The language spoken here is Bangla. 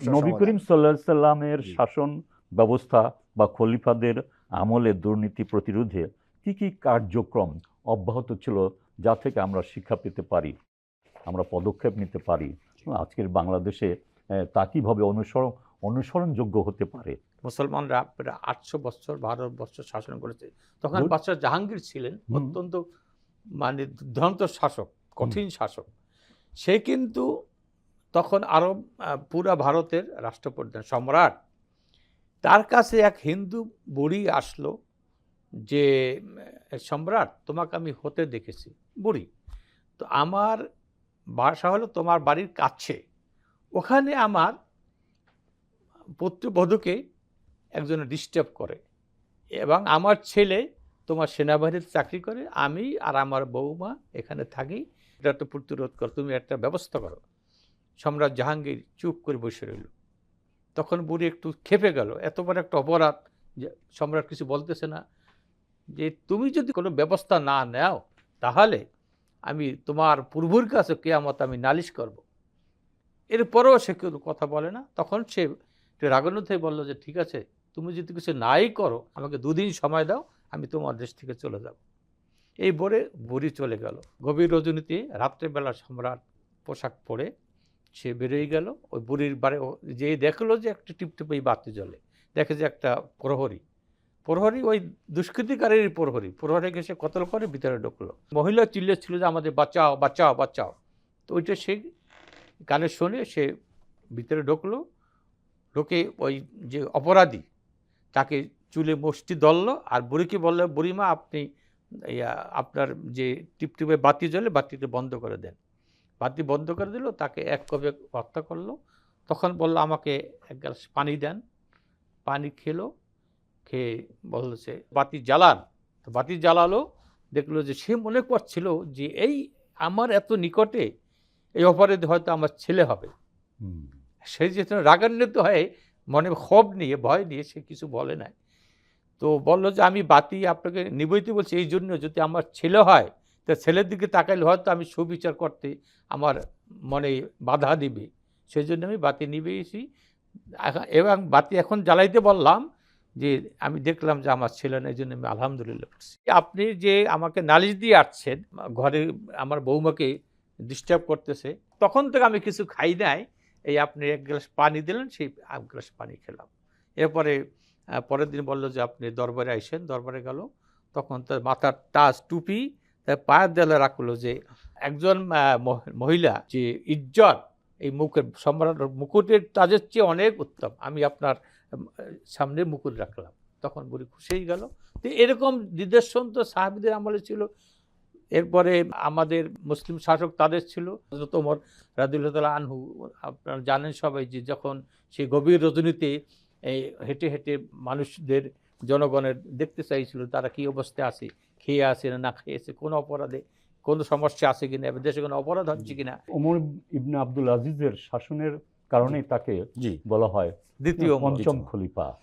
নবী। করিম সাল্লাহ সাল্লামের শাসন ব্যবস্থা বা খলিফাদের আমলে দুর্নীতি প্রতিরোধে কি কি কার্যক্রম অব্যাহত ছিল যা থেকে আমরা শিক্ষা পেতে পারি আমরা পদক্ষেপ নিতে পারি আজকের বাংলাদেশে তা কীভাবে অনুসরণ অনুসরণযোগ্য হতে পারে মুসলমানরা প্রায় আটশো বছর ভারতবর্ষ শাসন করেছে তখন। বাদশাহ জাহাঙ্গীর ছিলেন। অত্যন্ত মানে দুর্দান্ত শাসক কঠিন শাসক সে কিন্তু তখন আহ, পুরা ভারতের রাষ্ট্রপ্রধান সম্রাট তার কাছে এক হিন্দু বুড়ি আসলো যে সম্রাট তোমাকে আমি হতে দেখেছি বুড়ি। তো আমার বাসা হলো তোমার বাড়ির কাছে। ওখানে আমার পুত্রবধূকে একজন ডিস্টার্ব করে এবং আমার ছেলে তোমার সেনাবাহিনীতে চাকরি করে আমি আর আমার বৌমা এখানে থাকি। এটা তো প্রতিরোধ করো তুমি একটা ব্যবস্থা করো। সম্রাট জাহাঙ্গীর চুপ করে বসে রইল। তখন বুড়ি একটু খেপে গেল। এত বড় একটা অপরাধ সম্রাট কিছু বলতেছে না। যে তুমি যদি কোনো ব্যবস্থা না নাও, তাহলে আমি তোমার পূর্বর কাছে কেয়ামত আমি নালিশ করব। এরপরেও সে কোনো কথা বলে না। তখন সে রাগান্বিত হয়ে বলল যে, ঠিক আছে, তুমি যদি কিছু নাই করো, আমাকে দুদিন সময় দাও, আমি তোমার দেশ থেকে চলে যাব। এই বলে বুড়ি চলে গেল। গভীর রজনীতে রাত্রেবেলা সম্রাট পোশাক পরে সে বেরিয়ে গেল, ওই বুড়ির বাড়ি যেই দেখল যে একটা টিপটিপ বাতি জ্বলে, দেখে যে একটা প্রহরী প্রহরী ওই দুষ্কৃতিকারীর প্রহরী, প্রহরীকে সে কতল করে ভিতরে ঢুকলো। মহিলা চিল্লেছিল যে আমাদের বাঁচাও বাঁচাও বাঁচাও। তো ওইটা সে কানে শুনে সে ভিতরে ঢুকলো, ঢুকে ওই যে অপরাধী, তাকে চুলে মুষ্টি দললো আর বুড়িকে বলল, বুড়িমা, আপনি আপনার যে টিপটিপে বাতি জ্বলে, বাতিটা বন্ধ করে দেন। বাতি বন্ধ করে দিল তাকে এক কবে হত্যা করল। তখন বলল আমাকে এক গ্লাস পানি দেন। পানি খেলো খেয়ে বলল সে বাতি জ্বালান। তো বাতি জ্বালালো দেখল যে সে মনে করছিল যে এই আমার এত নিকটে এই অপরাধী হয়তো আমার ছেলে হবে। সে যেহেতু রাগান্বিত হয়ে মনে ক্ষোভ নিয়ে ভয় নিয়ে সে কিছু বলে নাই। তো বলল যে আমি বাতি আপনাকে নিবইতে বলছি এই জন্য যদি আমার ছেলে হয় তা ছেলের দিকে তাকাইলে হয়তো আমি সুবিচার করতে আমার মনে বাধা দিবে। সেই জন্য আমি বাতি নিবেছি। এবং বাতি এখন জ্বালাইতে বললাম যে আমি দেখলাম যে আমার ছেলে না এই জন্য আমি আলহামদুলিল্লাহ পড়ছি আপনি যে আমাকে নালিশ দিয়ে আসছেন, ঘরে আমার বৌমাকে ডিস্টার্ব করতেছে, তখন থেকে আমি কিছু খাই নাই। এই আপনি এক গ্লাস পানি দিলেন, সেই এক গ্লাস পানি খেলাম। এরপরে পরের দিন বলল যে আপনি দরবারে আইসেন, দরবারে গেল। তখন তার মাথার টাচ টুপি পায়ের দেয়ালে রাখল যে একজন মহ- মহিলা যে ইজ্জত, এই মুখের সম্রাট মুকুটের তাজের চেয়ে অনেক উত্তম। আমি আপনার সামনে মুকুট রাখলাম। তখন বুড়ি খুশিই গেল। তো এরকম নিদর্শন তো সাহাবিদের আমলে ছিল। এরপরে আমাদের মুসলিম শাসক তাদের ছিল। ওমর রাদিল্লাহ আনহু, আপনারা জানেন সবাই যে যখন সেই গভীর রজনীতে এই হেঁটে হেঁটে মানুষদের, জনগণের দেখতে চাইছিল তারা কি অবস্থায় আছে খেয়ে আছে না না খেয়েছে কোন অপরাধে কোনো সমস্যা আছে কিনা এবার দেশে কোনো অপরাধ হচ্ছে কিনা? ওমর ইবনে আব্দুল আজিজের শাসনের কারণেই তাকে জি। বলা হয় দ্বিতীয় পঞ্চম খলিফা।